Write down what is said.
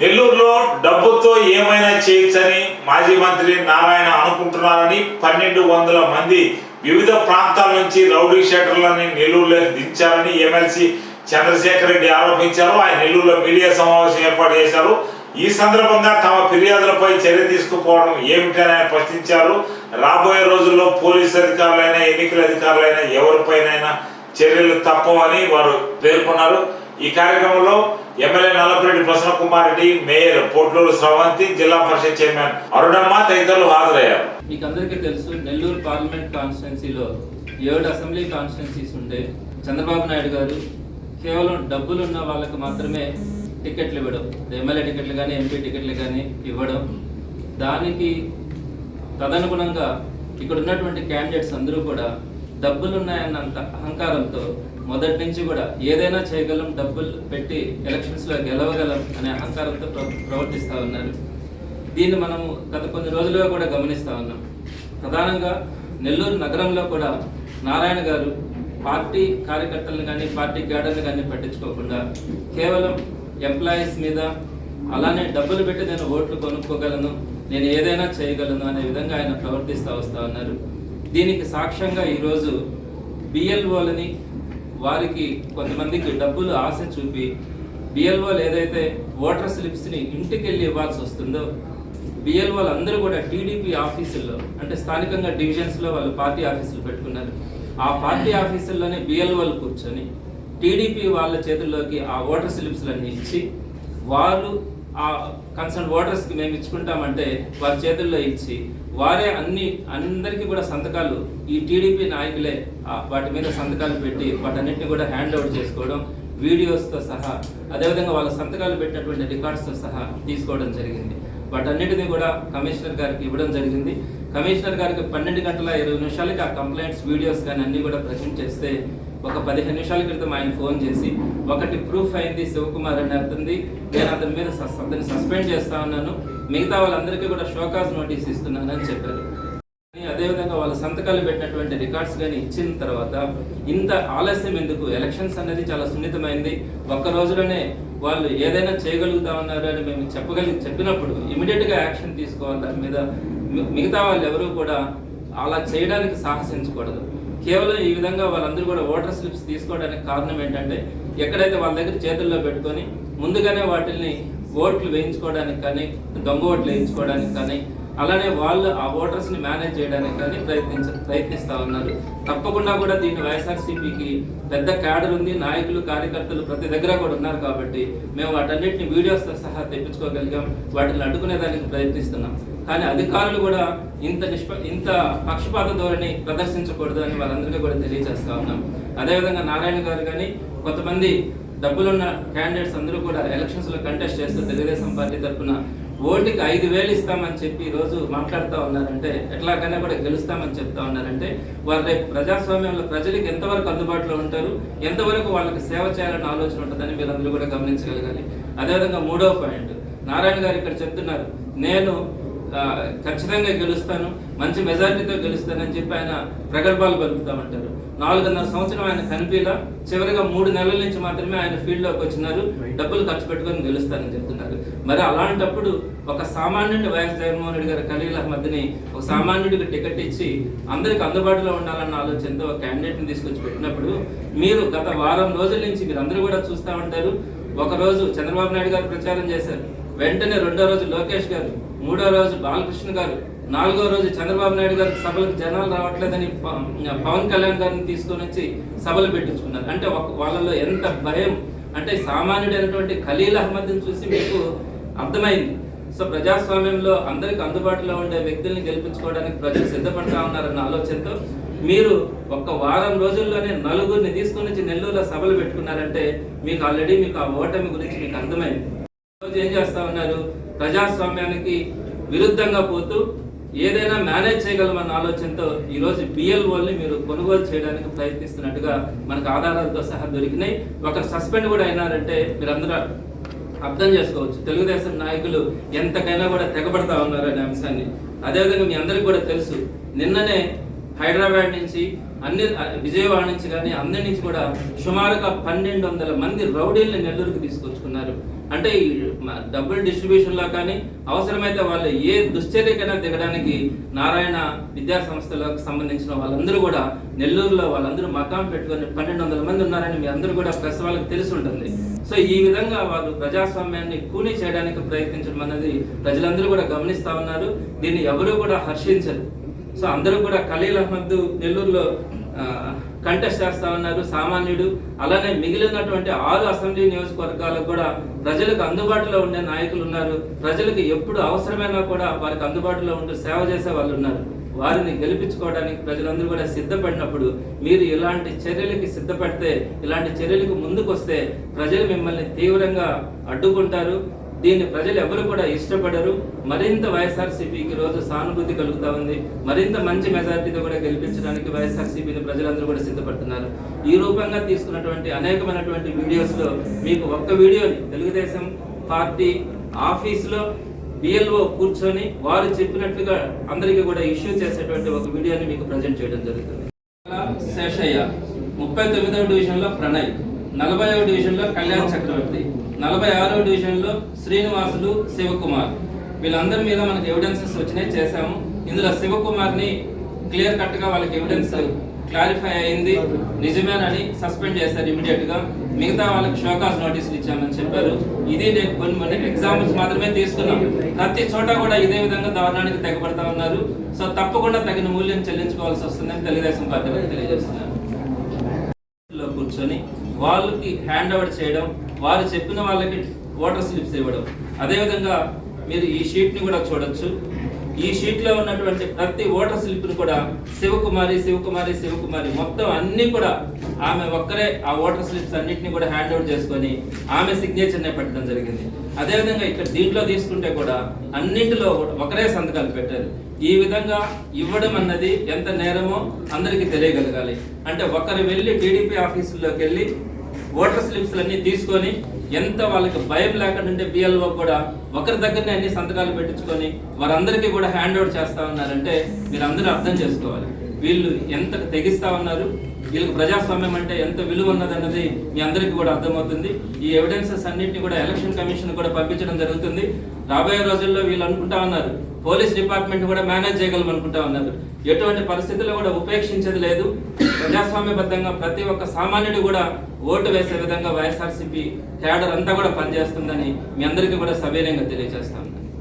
నెల్లూరులో డబ్బుతో ఏమైనా చేయొచ్చని మాజీ మంత్రి నారాయణ అనుకుంటున్నారని పన్నెండు వందల మంది వివిధ ప్రాంతాల నుంచి రౌడీ షీటర్లని నెల్లూరులోకి దించారని ఎమ్మెల్సీ చంద్రశేఖర్ రెడ్డి ఆరోపించారు. ఆయన నెల్లూరులో మీడియా సమావేశం ఏర్పాటు చేశారు. ఈ సందర్భంగా తమ ఫిర్యాదులపై చర్య తీసుకుపోవడం ఏమిటని ఆయన ప్రశ్నించారు. రాబోయే రోజుల్లో పోలీస్ అధికారులైనా ఎన్నికల అధికారులైనా ఎవరిపైనైనా చర్యలు తప్పవని వారు పేర్కొన్నారు. ఈ కార్యక్రమంలో MLA Nallapareddy Prasanna Kumar Reddy mayor Potluru Sravanthi Zilla Parishad chairman Arunamma తదితరులు హాజరయ్యారు. మీకు అందరికీ తెలుసు నెల్లూరు పార్లమెంట్ కాన్స్టిట్యున్సీలో ఏడు అసెంబ్లీ కాన్స్టిట్యున్సీస్ ఉంటే చంద్రబాబు నాయుడు గారు కేవలం డబ్బులు ఉన్న వాళ్ళకి మాత్రమే టికెట్లు ఇవ్వడం ఎమ్మెల్యే టికెట్లు కానీ ఎంపీ టికెట్లు కానీ ఇవ్వడం దానికి తదనుగుణంగా ఇక్కడ ఉన్నటువంటి క్యాండిడేట్స్ అందరూ కూడా డబ్బులున్నాయన్నంత అహంకారంతో మొదటి నుంచి కూడా ఏదైనా చేయగలం డబ్బులు పెట్టి ఎలక్షన్స్లో గెలవగలం అనే అహంకారంతో ప్రవర్తిస్తూ ఉన్నారు. దీన్ని మనము గత కొన్ని రోజులుగా కూడా గమనిస్తూ ఉన్నాం. ప్రధానంగా నెల్లూరు నగరంలో కూడా నారాయణ గారు పార్టీ కార్యకర్తలను కానీ పార్టీ క్యాడర్ని కానీ పట్టించుకోకుండా కేవలం ఎంప్లాయీస్ మీద అలానే డబ్బులు పెట్టి నేను ఓట్లు కొనుక్కోగలను నేను ఏదైనా చేయగలను అనే విధంగా ఆయన ప్రవర్తిస్తూ వస్తూ ఉన్నారు. దీనికి సాక్ష్యంగా ఈరోజు బిఎల్ఓలని వారికి కొంతమందికి డబ్బులు ఆశ చూపి బిఎల్ఓలు ఏదైతే ఓటర్ స్లిప్స్ని ఇంటికి వెళ్ళి ఇవ్వాల్సి వస్తుందో బిఎల్ఓలు అందరూ కూడా టీడీపీ ఆఫీసుల్లో అంటే స్థానికంగా డివిజన్స్లో వాళ్ళు పార్టీ ఆఫీసులు పెట్టుకున్నారు. ఆ పార్టీ ఆఫీసుల్లోనే బిఎల్ఓలు కూర్చొని టీడీపీ వాళ్ళ చేతుల్లోకి ఆ ఓటర్ స్లిప్స్లన్నీ ఇచ్చి వాళ్ళు ఆ కన్సర్న్ ఓటర్స్కి మేము ఇచ్చుకుంటామంటే వారి చేతుల్లో ఇచ్చి వారే అన్ని అందరికీ కూడా సంతకాలు ఈ టీడీపీ నాయకులే వాటి మీద సంతకాలు పెట్టి వాటన్నిటిని కూడా హ్యాండ్ ఓవర్ చేసుకోవడం వీడియోస్తో సహా అదేవిధంగా వాళ్ళ సంతకాలు పెట్టినటువంటి రికార్డ్స్తో సహా తీసుకోవడం జరిగింది. వాటన్నిటిని కూడా కమిషనర్ గారికి ఇవ్వడం జరిగింది. కమిషనర్ గారికి పన్నెండు గంటల ఇరవై నిమిషాలకి ఆ కంప్లైంట్స్ వీడియోస్ కానీ అన్నీ కూడా ప్రజెంట్ చేస్తే ఒక పదిహేను నిమిషాల క్రితం ఆయన ఫోన్ చేసి ఒకటి ప్రూఫ్ అయింది శివకుమార్ అని అర్థంది. నేను అతని మీద అతన్ని సస్పెండ్ చేస్తా ఉన్నాను. మిగతా వాళ్ళందరికీ కూడా షోకాజ్ నోటీస్ ఇస్తున్నాను అని చెప్పారు. కానీ అదేవిధంగా వాళ్ళ సంతకాలు పెట్టినటువంటి రికార్డ్స్ కానీ ఇచ్చిన తర్వాత ఇంత ఆలస్యం ఎందుకు? ఎలక్షన్స్ అనేది చాలా సున్నితమైంది. ఒక్క రోజులోనే వాళ్ళు ఏదైనా చేయగలుగుతామన్నారు అని మేము చెప్పగలి చెప్పినప్పుడు ఇమీడియట్గా యాక్షన్ తీసుకోవాలి. దాని మీద మిగతా వాళ్ళు ఎవరూ కూడా అలా చేయడానికి సాహసించకూడదు. కేవలం ఈ విధంగా వాళ్ళందరూ కూడా ఓటర్ స్లిప్స్ తీసుకోవడానికి కారణం ఏంటంటే ఎక్కడైతే వాళ్ళ దగ్గర చేతుల్లో పెట్టుకొని ముందుగానే వాటిని ఓట్లు వేయించుకోవడానికి కానీ దొంగ ఓట్లు వేయించుకోవడానికి కానీ అలానే వాళ్ళు ఆ ఓటర్స్ని మేనేజ్ చేయడానికి కానీ ప్రయత్నించ ప్రయత్నిస్తూ ఉన్నారు. తప్పకుండా కూడా దీన్ని వైఎస్ఆర్సీపీకి పెద్ద క్యాడర్ ఉంది. నాయకులు కార్యకర్తలు ప్రతి దగ్గర కూడా ఉన్నారు కాబట్టి మేము వాటన్నిటిని వీడియోస్తో సహా తెప్పించుకోగలిగాం. వాటిని అడ్డుకునేదానికి ప్రయత్నిస్తున్నాం. కానీ అధికారులు కూడా ఇంత నిష్ప ఇంత పక్షపాత ధోరణి ప్రదర్శించకూడదు అని వాళ్ళందరికీ కూడా తెలియజేస్తా ఉన్నాం. అదేవిధంగా నారాయణ గారు కానీ కొంతమంది డబ్బులున్న క్యాండిడేట్స్ అందరూ కూడా ఎలక్షన్స్లో కంటెస్ట్ చేస్తూ తెలుగుదేశం పార్టీ తరఫున ఓటుకి ఐదు వేలు ఇస్తామని చెప్పి రోజు మాట్లాడుతూ ఉన్నారంటే ఎట్లాగైనా కూడా గెలుస్తామని చెప్తా ఉన్నారంటే వారు రేపు ప్రజాస్వామ్యంలో ప్రజలకు ఎంతవరకు అందుబాటులో ఉంటారు ఎంతవరకు వాళ్ళకి సేవ చేయాలన్న ఆలోచన ఉంటుందని మీరు అందరూ కూడా గమనించగలగాలి. అదేవిధంగా మూడవ పాయింట్ నారాయణ గారు ఇక్కడ చెప్తున్నారు నేను ఖచ్చితంగా గెలుస్తాను మంచి మెజారిటీతో గెలుస్తానని చెప్పి ఆయన ప్రగల్భాలు పలుకుతామంటారు. నాలుగున్నర సంవత్సరం ఆయన కనిపిలా చివరిగా మూడు నెలల నుంచి మాత్రమే ఆయన ఫీల్డ్లోకి వచ్చినారు డబ్బులు ఖర్చు పెట్టుకొని గెలుస్తానని చెప్తున్నారు. మరి అలాంటప్పుడు ఒక సామాన్యుడి వైఎస్ జగన్మోహన్ రెడ్డి గారు ఖలీల్ అహ్మద్ని ఒక సామాన్యుడికి టికెట్ ఇచ్చి అందరికి అందుబాటులో ఉండాలన్న ఆలోచనతో ఒక క్యాండిడేట్ని తీసుకొచ్చి పెట్టినప్పుడు మీరు గత వారం రోజుల నుంచి మీరు అందరూ కూడా చూస్తూ ఉంటారు. ఒకరోజు చంద్రబాబు నాయుడు గారు ప్రచారం చేశారు. వెంటనే రెండో రోజు లోకేష్ గారు మూడో రోజు బాలకృష్ణ గారు నాలుగో రోజు చంద్రబాబు నాయుడు గారు సభలకు జనాలు రావట్లేదని పవన్ కళ్యాణ్ గారిని తీసుకొని వచ్చి సభలు పెట్టించుకున్నారు. అంటే ఒక వాళ్ళలో ఎంత భయం అంటే సామాన్యుడైనటువంటి ఖలీల్ అహ్మద్ని చూసి మీకు అర్థమైంది. సో ప్రజాస్వామ్యంలో అందరికి అందుబాటులో ఉండే వ్యక్తుల్ని గెలిపించుకోవడానికి ప్రజలు సిద్ధపడతా ఉన్నారన్న ఆలోచనతో మీరు ఒక్క వారం రోజుల్లోనే నలుగురిని తీసుకొని వచ్చి నెల్లూరులో సభలు పెట్టుకున్నారంటే మీకు ఆల్రెడీ మీకు ఆ ఓటమి గురించి మీకు అర్థమైంది. రోజు ఏం చేస్తా ఉన్నారు? ప్రజాస్వామ్యానికి విరుద్ధంగా పోతూ ఏదైనా మేనేజ్ చేయగలమన్న ఆలోచనతో ఈ రోజు బిఎల్ఓల్ని మీరు కొనుగోలు చేయడానికి ప్రయత్నిస్తున్నట్టుగా మనకు ఆధారాలతో సహా దొరికినాయి. ఒకరు సస్పెండ్ కూడా అయినారంటే మీరందరూ అర్థం చేసుకోవచ్చు. తెలుగుదేశం నాయకులు ఎంతకైనా కూడా తెగబడతా ఉన్నారు అనే అంశాన్ని. అదేవిధంగా మీ అందరికి కూడా తెలుసు నిన్ననే హైదరాబాద్ నుంచి అన్ని విజయవాడ నుంచి కానీ అందరి నుంచి కూడా సుమారుగా పన్నెండు వందల మంది రౌడీల్ని నెల్లూరుకి తీసుకొచ్చుకున్నారు. అంటే ఈ డిస్ట్రిబ్యూషన్లో కానీ అవసరమైతే వాళ్ళు ఏ దుశ్చర్యకైనా దిగడానికి నారాయణ విద్యా సంస్థలకు సంబంధించిన వాళ్ళందరూ కూడా నెల్లూరులో వాళ్ళందరూ మకాం పెట్టుకొని పన్నెండు వందల మంది ఉన్నారని మీ అందరూ కూడా ప్రెస్ వాళ్ళకి తెలిసి ఉంటుంది. సో ఈ విధంగా వారు ప్రజాస్వామ్యాన్ని కూలీ చేయడానికి ప్రయత్నించడం అనేది ప్రజలందరూ కూడా గమనిస్తా ఉన్నారు. దీన్ని ఎవరూ కూడా హర్షించరు. సో అందరూ కూడా ఖలీల్ అహ్మద్ నెల్లూరులో కంటెస్ట్ చేస్తా ఉన్నారు సామాన్యుడు అలానే మిగిలినటువంటి ఆరు అసెంబ్లీ నియోజకవర్గాలకు కూడా ప్రజలకు అందుబాటులో ఉండే నాయకులు ఉన్నారు. ప్రజలకు ఎప్పుడు అవసరమైనా కూడా వారికి అందుబాటులో ఉంటూ సేవ చేసే వాళ్ళు ఉన్నారు. వారిని గెలిపించుకోవడానికి ప్రజలందరూ కూడా సిద్ధపడినప్పుడు మీరు ఇలాంటి చర్యలకి సిద్ధపడితే ఇలాంటి చర్యలకు ముందుకు వస్తే ప్రజలు మిమ్మల్ని తీవ్రంగా అడ్డుకుంటారు. దీన్ని ప్రజలు ఎవరు కూడా ఇష్టపడరు. మరింత వైఎస్ఆర్సీపీకి రోజు సానుభూతి కలుగుతా ఉంది. మరింత మంచి మెజారిటీతో కూడా గెలిపించడానికి వైఎస్ఆర్సీపీని ప్రజలందరూ కూడా సిద్ధపడుతున్నారు. ఈ రూపంగా తీసుకున్నటువంటి అనేకమైనటువంటి వీడియోస్లో మీకు ఒక్క వీడియోని తెలుగుదేశం పార్టీ ఆఫీసులో బిఎల్ఓ కూర్చొని వారు చెప్పినట్లుగా అందరికీ కూడా ఇష్యూ చేసేటువంటి ఒక వీడియోని మీకు ప్రజెంట్ చేయడం జరుగుతుంది. శేషయ్య ముప్పై తొమ్మిదవ డివిజన్లో ప్రణయ్ నలభైవ డివిజన్లో కళ్యాణ్ చక్రవర్తి. నలభై ఆరో డివిజన్లో శ్రీనివాసులు శివకుమార్. వీళ్ళందరి మీద మనకి ఎవిడెన్సెస్ వచ్చినాయి చేశాము. ఇందులో శివకుమార్ని క్లియర్ కట్గా వాళ్ళకి ఎవిడెన్స్ క్లారిఫై అయింది. నిజమేనని సస్పెండ్ చేశారు ఇమీడియట్గా మిగతా వాళ్ళకి షోకాస్ నోటీసులు ఇచ్చామని చెప్పారు. ఇది నేను కొన్ని కొన్ని ఎగ్జాంపుల్స్ మాత్రమే తీసుకున్నాం. ప్రతి చోట కూడా ఇదే విధంగా దారుణానికి తెగబడతా ఉన్నారు. సో తప్పకుండా తగిన మూల్యం చెల్లించుకోవాల్సి వస్తుందని తెలుగుదేశం పార్టీ తెలియజేస్తున్నారు. కూర్చొని వాళ్ళకి హ్యాండ్ ఓవర్ చేయడం వారు చెప్పిన వాళ్ళకి ఓటర్ స్లిప్స్ ఇవ్వడం. అదేవిధంగా మీరు ఈ షీట్ని కూడా చూడొచ్చు. ఈ షీట్లో ఉన్నటువంటి ప్రతి ఓటర్ స్లిప్ను కూడా శివకుమారి శివకుమారి శివకుమారి మొత్తం అన్ని కూడా ఆమె ఒక్కరే ఆ ఓటర్ స్లిప్స్ అన్నింటినీ కూడా హ్యాండ్ అవుట్ చేసుకొని ఆమె సిగ్నేచర్నే పెట్టడం జరిగింది. అదేవిధంగా ఇక్కడ దీంట్లో తీసుకుంటే కూడా అన్నింటిలో ఒకరే సంతకాలు పెట్టారు. ఈ విధంగా ఇవ్వడం అన్నది ఎంత నేరమో అందరికీ తెలియగలగాలి. అంటే ఒకరు వెళ్ళి టీడీపీ ఆఫీసుల్లోకి వెళ్ళి ఓటర్ స్లిప్స్ అన్ని తీసుకొని ఎంత వాళ్ళకి భయం లేకుండా బిఎల్ఓ కూడా ఒకరి దగ్గరనే అన్ని సంతకాలు పెట్టించుకొని వారందరికీ కూడా హ్యాండ్ ఓవర్ చేస్తా ఉన్నారంటే మీరు అందరూ అర్థం చేసుకోవాలి. వీళ్ళు ఎంత తెగిస్తా ఉన్నారు వీళ్ళకి ప్రజాస్వామ్యం అంటే ఎంత విలువ ఉన్నదన్నది మీ అందరికీ కూడా అర్థమవుతుంది. ఈ ఎవిడెన్సెస్ అన్నింటినీ కూడా ఎలక్షన్ కమిషన్ కూడా పంపించడం జరుగుతుంది. రాబోయే రోజుల్లో వీళ్ళు అనుకుంటా ఉన్నారు పోలీస్ డిపార్ట్మెంట్ కూడా మేనేజ్ చేయగలం అనుకుంటా ఉన్నారు. ఎటువంటి పరిస్థితుల్లో కూడా ఉపేక్షించేది లేదు. ప్రజాస్వామ్యబద్ధంగా ప్రతి ఒక్క సామాన్యుడు కూడా ఓటు వేసే విధంగా వైఎస్ఆర్సీపీ క్యాడర్ అంతా కూడా పనిచేస్తుందని మీ అందరికీ కూడా సవినయంగా తెలియజేస్తాను